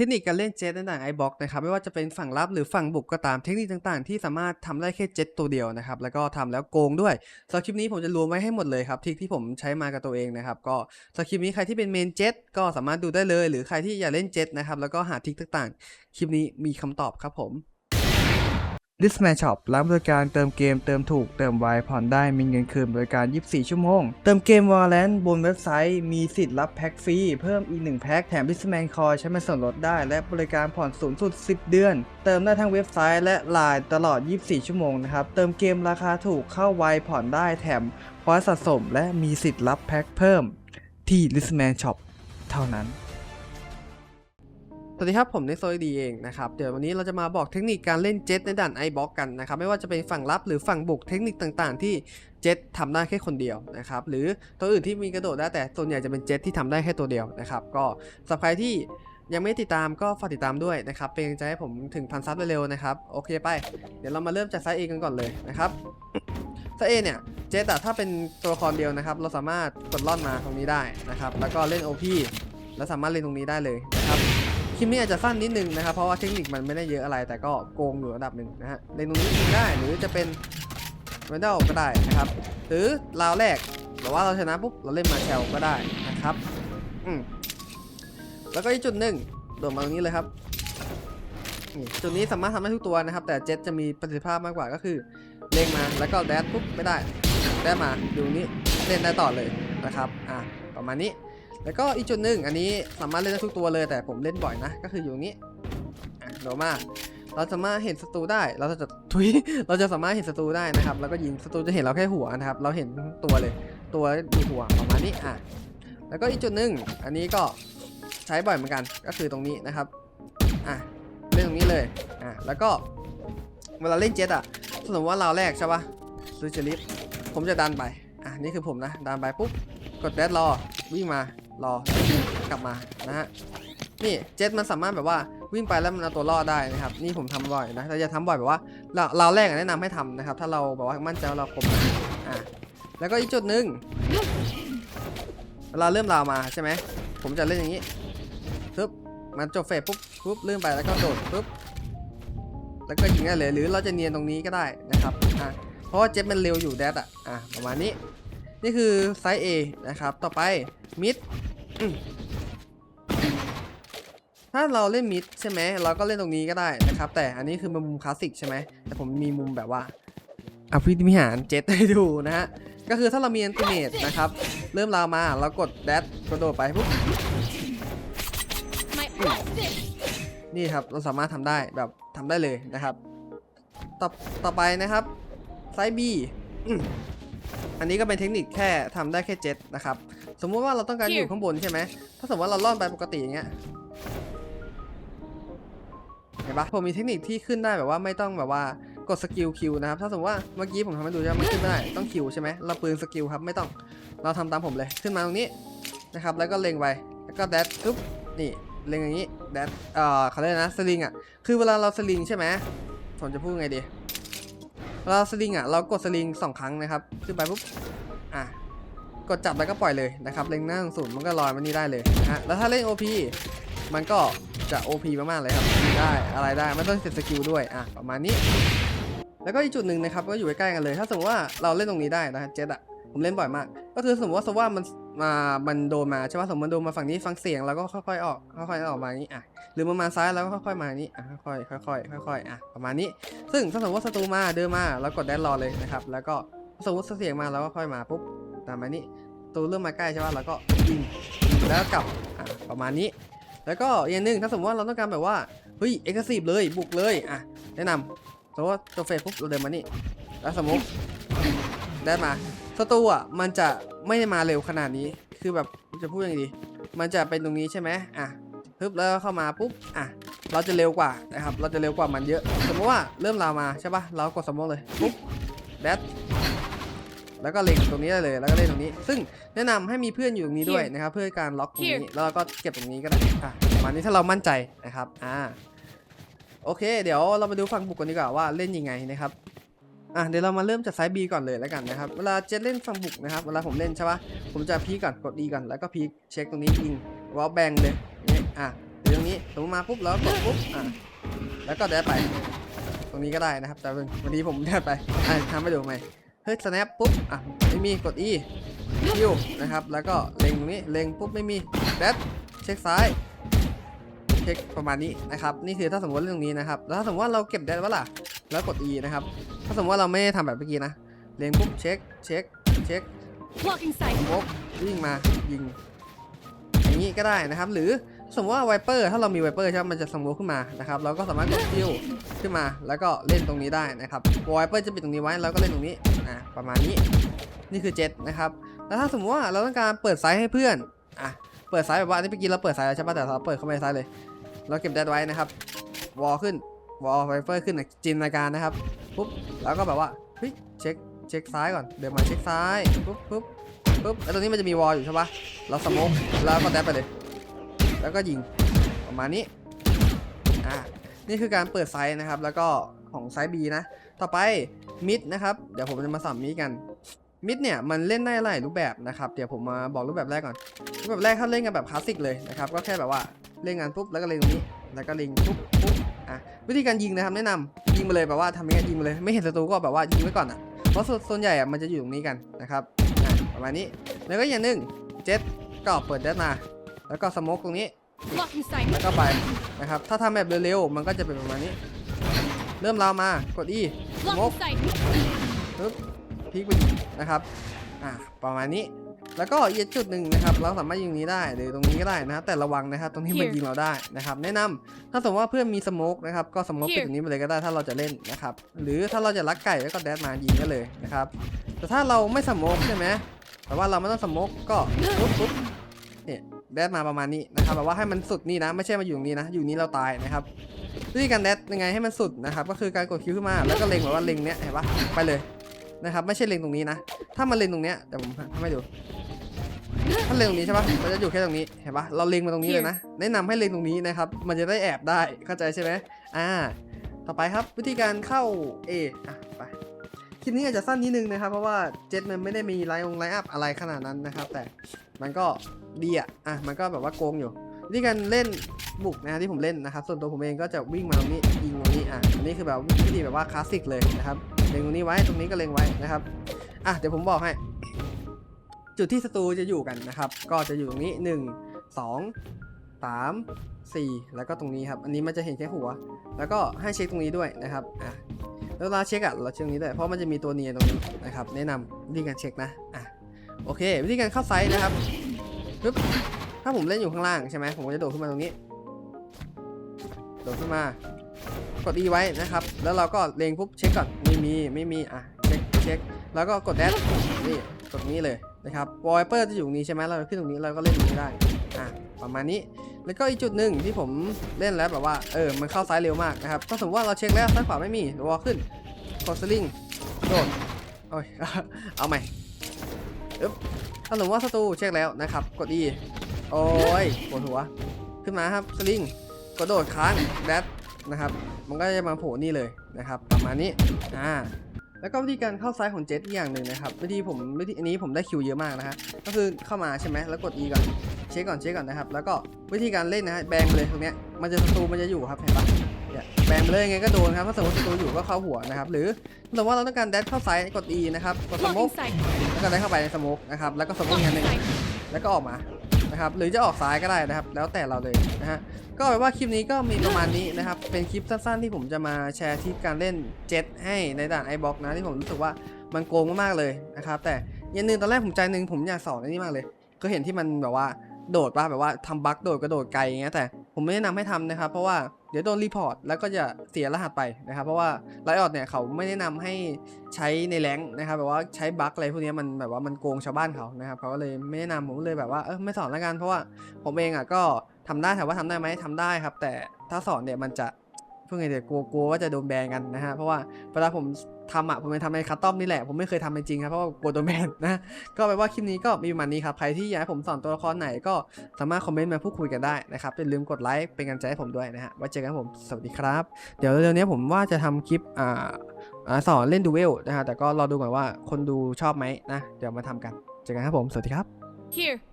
เทคนิคการเล่นเจ็ตต่างๆไอบ็อกนะครับไม่ว่าจะเป็นฝั่งรับหรือฝั่งบุกก็ตามเทคนิคต่างๆ ที่สามารถทำได้แค่เจ็ตตัวเดียวนะครับแล้วก็ทำแล้วโกงด้วยสำหรับคลิปนี้ผมจะรวมไว้ให้หมดเลยครับทริคที่ผมใช้มากับตัวเองนะครับก็สำหรับคลิปนี้ใครที่เป็นเมนเจ็ตก็สามารถดูได้เลย หรือใครที่อยากเล่นเจ็ตนะครับแล้วก็หาทิคต่างๆ คลิปนี้มีคำตอบครับผม ดิสแมนช็อปรับบริการเติมเกมเติมถูกเติมไวผ่อนได้มีเงินคืนบริการ 24 ชั่วโมง เติมเกม Valorant บนเว็บไซต์ มีสิทธิ์รับแพ็คฟรี เพิ่มอีก 1 แพ็คแถมดิสแมนคอยใช้เป็นส่วนลดได้ และบริการผ่อนสูงสุด 10 เดือน เติมได้ทั้งเว็บไซต์และไลน์ตลอด 24 ชั่วโมงนะครับ เติมเกมราคาถูกเข้าไวผ่อนได้แถมพอยสะสม และมีสิทธิ์รับแพ็คเพิ่ม ที่ l i s t m a n Shop เท่านั้น สวัสดีครับ ผมในโซยดีเองนะครับ เดี๋ยววันนี้เราจะมาบอกเทคนิคการเล่นเจ็ตในด่านไอบล็อกกันนะครับ ไม่ว่าจะเป็นฝั่งรับหรือฝั่งบุกเทคนิคต่างๆ ที่เจ็ตทำได้แค่คนเดียวนะครับ หรือตัวอื่นที่มีกระโดดได้แต่ส่วนใหญ่จะเป็นเจ็ตที่ทำได้แค่ตัวเดียวนะครับ ก็สำหรับใครที่ยังไม่ติดตามก็ฝากติดตามด้วยนะครับ เป็นกำลังใจให้ผมถึงพันซับเร็วๆนะครับ โอเคไป เดี๋ยวเรามาเริ่มจากไซเอกันก่อนเลยนะครับไซเอเนี่ยเจ็ตถ้าเป็นตัวละครเดียวนะครับ เราสามารถกดล่อนมาตรงนี้ได้นะครับ แล้วก็เล่น OP แล้วสามารถเล่นตรงนี้ได้เลยนะครับ คลิปนี้อาจจะสั้นนิดนึงนะครับ เพราะว่าเทคนิคมันไม่ได้เยอะอะไร แต่ก็โกงอยู่ระดับหนึ่งนะฮะเล่นตรงนี้ยิงได้หรือจะเป็นเวนเดลก็ได้นะครับ หรือราวแรกหรือว่าเราชนะปุ๊บเราเล่นมาแชลก็ได้นะครับอืมแล้วก็อีกจุดหนึ่งโดดมาตรงนี้เลยครับจุดนี้สามารถทำได้ทุกตัวนะครับ แต่เจ็ตจะมีประสิทธิภาพมากกว่าก็คือเล็งมาแล้วก็แดดปุ๊บไม่ได้แดดมาดูนี้เล่นได้ต่อเลยนะครับ อะ ประมาณนี้ แล้วก็อีกจุดหนึ่งอันนี้สามารถเล่นได้ทุกตัวเลยแต่ผมเล่นบ่อยนะ ก็คืออยู่ตรงนี้อะโดมาเราสามารถเห็นศัตรูได้ เราจะทุยเราจะสามารถเห็นศัตรูได้นะครับ แล้วก็ยิงศัตรูจะเห็นเราแค่หัวนะครับ เราเห็นตัวเลย ตัวอยู่หัวประมาณนี้อะแล้วก็อีกจุดหนึ่งอันนี้ก็ใช้บ่อยเหมือนกัน ก็คือตรงนี้นะครับอะเล่นตรงนี้เลยอะแล้วก็เวลาเล่นเจ็ตอะสมมติว่าเราแรกใช่ปะซื้อเจลิฟผมจะดันไปอะนี่คือผมนะดันไปปุ๊บกดแดดรอวิ่งมา รอกลับมานะฮะนี่เจ็ตมันสามารถแบบว่าวิ่งไปแล้วมันเอาตัวรอดได้นะครับ นี่ผมทำบ่อยนะแต่อย่าทำบ่อยแบบว่าเราเราแรกแนะนำให้ทำนะครับ ถ้าเราแบบว่ามั่นใจว่าเราคมอะแล้วก็อีกจุดหนึ่งเวลาเริ่มราวมาใช่ไหมผมจะเล่นอย่างนี้ปึ๊บมันจบเฟสปุ๊บปุ๊บเลื่อนไปแล้วก็โดดปุ๊บแล้วก็ยิงได้เลยหรือเราจะเนียนตรงนี้ก็ได้นะครับอะเพราะว่าเจ็ตมันเร็วอยู่แดดอะอะประมาณนี้ นี่คือไซส์ A นะครับ ต่อไปมิด ถ้าเราเล่นมิดใช่ไหมเราก็เล่นตรงนี้ก็ได้นะครับ แต่อันนี้คือมุมคลาสสิกใช่ไหมแต่ผมมีมุมแบบว่าอภิธิหารเจ็ตให้ดูนะฮะก็คือถ้าเรามีอันติเมตนะครับ เริ่มราวมาเรากดแดดกระโดดไปปุ๊บนี่ครับเราสามารถทำได้แบบทำได้เลยนะครับ ต่อต่อไปนะครับไซส์ B อืมอันนี้ก็เป็นเทคนิคแค่ทำได้แค่เจ็ตนะครับ สมมุติว่าเราต้องการอยู่ข้างบนใช่ไหมถ้าสมมติว่าเราล่อนไปปกติอย่างเงี้ยเห็นปะผมมีเทคนิคที่ขึ้นได้แบบว่าไม่ต้องแบบว่ากดสกิลคิวนะครับถ้าสมมติว่าเมื่อกี้ผมทำให้ดูใช่ไหมมันขึ้นไม่ได้ต้องคิวใช่ไหมเราปืนสกิลครับไม่ต้องเราทำตามผมเลยขึ้นมาตรงนี้นะครับแล้วก็เล็งไปแล้วก็แดดปุ๊บนี่เล็งอย่างนี้แดดเอ่อเขาเรียกนะสลิงอะคือเวลาเราสลิงใช่ไหมผมจะพูดไงดีเวลาสลิงอะเรากดสลิงสองครั้งนะครับขึ้นไปปุ๊บอะ กดจับแล้วก็ปล่อยเลยนะครับเล็งหน้าสูงมันก็ลอยมานี่ได้เลยนะฮะแล้วถ้าเล่น OP มันก็จะ OP มากๆเลยครับได้อะไรได้ไม่ต้องเสร็จสกิลด้วยอะประมาณนี้ แล้วก็อีกจุดหนึ่งนะครับก็อยู่ใกล้ๆกันเลย ถ้าสมมติว่าเราเล่นตรงนี้ได้นะฮะเจ็ตอะผมเล่นบ่อยมาก ก็คือสมมติว่าสว่ามันมามันโดนมาใช่ป่ะสมมติมันโดนมาฝั่งนี้ฟังเสียงแล้วก็ค่อยๆออกค่อยๆออกมาอย่างนี้อะหรือมันมาซ้ายแล้วก็ค่อยๆมาอย่างนี้อะค่อยๆค่อยๆค่อยๆอะประมาณนี้ ซึ่งถ้าสมมติว่าศัตรูมาเดินมาแล้วกดแดนรอเลยนะครับแล้วก็สมมติเสียงมาแล้วก็ค่อยมาปุ๊บ ตามมานี้ศัตรูเริ่มมาใกล้ใช่ป่ะแล้วก็ยิงแล้วกลับอะประมาณนี้ แล้วก็อย่างหนึ่งถ้าสมมติว่าเราต้องการแบบว่าเฮ้ยเอ็กซ์ซีฟเลยบุกเลยอะแนะนำสมมติว่าตัวเฟสปุ๊บเราเดินมานี่แล้วสมมติได้มาศัตรูอะมันจะไม่มาเร็วขนาดนี้คือแบบจะพูดยังไงดี มันจะเป็นตรงนี้ใช่ไหมอะปึ๊บแล้วเข้ามาปุ๊บอะเราจะเร็วกว่านะครับ เราจะเร็วกว่ามันเยอะ สมมติว่าเริ่มลาวมาใช่ปะเรากดสมมติเลยปุ๊บแดด แล้วก็เล็งตรงนี้ได้เลย แล้วก็เล่นตรงนี้ ซึ่งแนะนำให้มีเพื่อนอยู่ตรงนี้ด้วยนะครับ เพื่อการล็อกตรงนี้ แล้วเราก็เก็บตรงนี้ก็ได้อะประมาณนี้ถ้าเรามั่นใจนะครับ อ่า โอเค เดี๋ยวเรามาดูฝั่งบุกกันดีกว่าว่าเล่นยังไงนะครับ อะเดี๋ยวเรามาเริ่มจากไซส์ B ก่อนเลยแล้วกันนะครับ เวลาเจ็ตเล่นฝั่งบุกนะครับ เวลาผมเล่นใช่ปะผมจะพีคก่อน กด E ก่อน แล้วก็พีคเช็คตรงนี้ยิงวอลแบงเลยนี่อะอยู่ตรงนี้สมมติมาปุ๊บแล้วกดปุ๊บ อะ แล้วก็แดดไป ตรงนี้ก็ได้นะครับ แต่วันนี้ผมแดดไปอะทำให้ดูใหม่เฮ้ย snap ปุ๊บอะไม่มีกด e คิวนะครับแล้วก็เล็งตรงนี้เล็งปุ๊บไม่มีแดดเช็คซ้ายเช็คประมาณนี้นะครับนี่คือถ้าสมมติเรื่องตรงนี้นะครับแล้วถ้าสมมติว่าเราเก็บแดดไว้ล่ะแล้วกด e นะครับถ้าสมมติว่าเราไม่ได้ทำแบบเมื่อกี้นะเล็งปุ๊บเช็คเช็คเช็ค Blocking sight. โบกวิ่งมายิงอย่างนี้ก็ได้นะครับ หรือ สมมติว่าไวเปอร์ถ้าเรามีไวเปอร์ใช่ไหมมันจะสมมติขึ้นมานะครับเราก็สามารถกดคิวขึ้นมา แล้วก็เล่นตรงนี้ได้นะครับไวเปอร์จะปิดตรงนี้ไว้แล้วก็เล่นตรงนี้อะประมาณนี้นี่คือเจ็ตนะครับแล้วถ้าสมมติว่าเราต้องการเปิดไซส์ให้เพื่อนอะเปิดไซส์แบบว่าอันนี้เมื่อกี้เราเปิดไซส์แล้วใช่ปะแต่เราเปิดเข้าไปในไซส์เลย เราเก็บแดดไว้นะครับวอลขึ้นวอลไวเปอร์ขึ้นจินตนาการนะครับปุ๊บแล้วก็แบบว่าเฮ้ยเช็คเช็คซ้ายก่อนเดินมาเช็คซ้ายปุ๊บปุ๊บปุ๊บแล้วตรงนี้มันจะมีวอลอยู่ใช่ปะเราสโมกแล้วก็แดดไปเลย แล้วก็ยิงประมาณนี้อ่านี่คือการเปิดไซส์นะครับ แล้วก็ของไซส์ B นะ ต่อไปมิดนะครับ เดี๋ยวผมจะมาสอนมิดกัน มิดเนี่ยมันเล่นได้หลายรูปแบบนะครับ เดี๋ยวผมมาบอกรูปแบบแรกก่อน รูปแบบแรกถ้าเล่นกันแบบคลาสสิกเลยนะครับ ก็แค่แบบว่าเล่นงานปุ๊บแล้วก็เล็งตรงนี้ แล้วก็เล็งปุ๊บปุ๊บอะวิธีการยิงนะครับแนะนำยิงมาเลยแบบว่าทำยังไงยิงมาเลย ไม่เห็นศัตรูก็แบบว่ายิงไว้ก่อนอะ เพราะส่วนใหญ่อะมันจะอยู่ตรงนี้กันนะครับอะประมาณนี้ แล้วก็อย่างหนึ่งเจ็ตก็เปิดเดดมา แล้วก็สโมกตรงนี้ Blocking sight. แล้วก็ไปนะครับ ถ้าทำแบบเร็วๆ มันก็จะเป็นประมาณนี้ เริ่มราวมา กด E สโมก Blocking sight. ปึ๊บพลิกไปยิงนะครับ อ่า ประมาณนี้ แล้วก็อีกจุดหนึ่งนะครับ เราสามารถยิงนี้ได้หรือตรงนี้ก็ได้นะครับ แต่ระวังนะครับ ตรงนี้มัน Here ยิงเราได้นะครับ แนะนำถ้าสมมติว่าเพื่อนมีสโมกนะครับ ก็สโมก Here ไปตรงนี้ไปเลยก็ได้ ถ้าเราจะเล่นนะครับ หรือถ้าเราจะลักไก่แล้วก็แดดมายิงได้เลยนะครับ แต่ถ้าเราไม่สโมกใช่ไหมแต่ว่าเราไม่ต้องสโมกก็ปุ๊บปุ๊บเนี่ย แดดมาประมาณนี้นะครับแบบว่าให้มันสุดนี่นะ ไม่ใช่มาอยู่นี้นะ อยู่นี้เราตายนะครับวิธีการแดดยังไงให้มันสุดนะครับ ก็คือการกดคิวขึ้นมา แล้วก็เล็งแบบว่าเล็งเนี้ยเห็นปะไปเลยนะครับ ไม่ใช่เล็งตรงนี้นะ ถ้ามันเล็งตรงเนี้ยเดี๋ยวผมทำให้ดูถ้าเล็งตรงนี้ใช่ปะมันจะอยู่แค่ตรงนี้เห็นปะเราเล็งมาตรงนี้เลยนะ แนะนำให้เล็งตรงนี้นะครับ มันจะได้แอบได้เข้าใจใช่ไหมอ่า ต่อไปครับวิธีการเข้า A อะ ลิปนี้อาจจะสั้นนิดนึงนะครับ เพราะว่าเจ็ตมันไม่ได้มีไลน์องไลน์อัพอะไรขนาดนั้นนะครับ แต่มันก็ดีอะอะมันก็แบบว่าโกงอยู่วิธีการเล่นบุกนะฮะที่ผมเล่นนะครับ ส่วนตัวผมเองก็จะวิ่งมาตรงนี้ยิงตรงนี้อะอันนี้คือแบบวิธีแบบว่าคลาสสิกเลยนะครับเล็งตรงนี้ไว้ตรงนี้ก็เล็งไว้นะครับอะเดี๋ยวผมบอกให้ จุดที่ศัตรูจะอยู่กันนะครับ ก็จะอยู่ตรงนี้ 1 2 3 4 แล้วก็ตรงนี้ครับอันนี้มันจะเห็นแค่หัว แล้วก็ให้เช็คตรงนี้ด้วยนะครับอะเวลาเช็คอะเราเช็คตรงนี้ด้วยเพราะมันจะมีตัวเนียนตรงนี้นะครับแนะนำวิธีการเช็คนะอะโอเค วิธีการเข้าไซส์นะครับปึ๊บถ้าผมเล่นอยู่ข้างล่างใช่ไหมผมก็จะโดดขึ้นมาตรงนี้โดดขึ้นมากด E ไว้นะครับ แล้วเราก็เล็งปุ๊บเช็คก่อนไม่มีไม่มีอะเช็คเช็คแล้วก็กดแดชนี่กดนี้เลยนะครับวอลเปอร์จะอยู่ตรงนี้ใช่ไหมเราขึ้นตรงนี้เราก็เล่นตรงนี้ได้อะ ประมาณนี้ แล้วก็อีกจุดหนึ่งที่ผมเล่นแล้วแบบว่าเออมันเข้าซ้ายเร็วมากนะครับถ้าสมมติว่าเราเช็คแล้วซ้ายขวาไม่มีวอลขึ้นกดสลิงโดดโอ้ยเอาใหม่อึ๊บถ้าสมมติว่าศัตรูเช็คแล้วนะครับ กด E โอ้ยปวดหัว ขึ้นมาครับสลิงกระโดดค้างแดดนะครับ มันก็จะมาโผล่นี่เลยนะครับ ประมาณนี้อ่า แล้วก็วิธีการเข้าซ้ายของเจ็ตอีกอย่างหนึ่งนะครับวิธีผมวิธีอันนี้ผมได้คิวเยอะมากนะฮะก็คือเข้ามาใช่ไหมแล้วกด E ก่อนเช็คก่อนเช็คก่อนนะครับ แล้วก็วิธีการเล่นนะฮะแบงไปเลยตรงเนี้ยมันจะศัตรูมันจะอยู่ครับเห็นปะเนี่ยแบงไปเลยยังไงก็โดนครับถ้าสมมติศัตรูอยู่ก็เข้าหัวนะครับหรือสมมติว่าเราต้องการแดดเข้าซ้ายกด E นะครับกดสโมก Blocking sight. แล้วก็ได้เข้าไปในสโมกนะครับแล้วก็สโมกอีกอันห Blocking นึ่ง sight. แล้วก็ออกมา นะครับหรือจะออกซ้ายก็ได้นะครับ แล้วแต่เราเลยนะฮะก็แปลว่าคลิปนี้ก็มีประมาณนี้นะครับ เป็นคลิปสั้นๆที่ผมจะมาแชร์ทิปการเล่นเจ็ตให้ในด่านไอบ็อกนะที่ผมรู้สึกว่ามันโกงมากๆเลยนะครับแต่ยันหนึ่งตอนแรกผมใจนึงผมอยากสอนไอ้นี่มากเลย ก็เห็นที่มันแบบว่าโดดป่ะแบบว่าทำบั๊กโดดกระโดดไกลอย่างเงี้ยแต่ผมไม่แนะนำให้ทำนะครับ เพราะว่า เดี๋ยวโดนรีพอร์ตแล้วก็จะเสียรหัสไปนะครับ เพราะว่าไลออดเนี่ยเขาไม่แนะนำให้ใช้ในแรงนะครับแบบว่าใช้บั๊กอะไรพวกนี้มันแบบว่ามันโกงชาวบ้านเขานะครับเขาก็เลยไม่แนะนำผมเลยแบบว่าเออไม่สอนละกันเพราะว่าผมเองอะก็ทำได้ถามว่าทำได้ไหมทำได้ครับ แต่ถ้าสอนเนี่ยมันจะเพื่อไงเดี๋ยวกลัวกลัวว่าจะโดนแบนกันนะฮะเพราะว่าเวลาผม ทำอะผมไปทำในคัสตอมนี่แหละผมไม่เคยทำจริงครับเพราะว่ากลัวโดนแบนนะก็แปลว่าคลิปนี้ก็มีประมาณนี้ครับใครที่อยากให้ผมสอนตัวละครไหนก็สามารถคอมเมนต์มาพูดคุยกันได้นะครับอย่าลืมกดไลค์เป็นกำลังใจให้ผมด้วยนะฮะไว้เจอกันผมสวัสดีครับ เดี๋ยวเร็วๆนี้ผมว่าจะทำคลิปอ่าอ่าสอนเล่นดูเวลนะฮะแต่ก็รอดูก่อนว่าคนดูชอบไหมนะเดี๋ยวมาทำกันเจอกันครับผมสวัสดีครับ Here.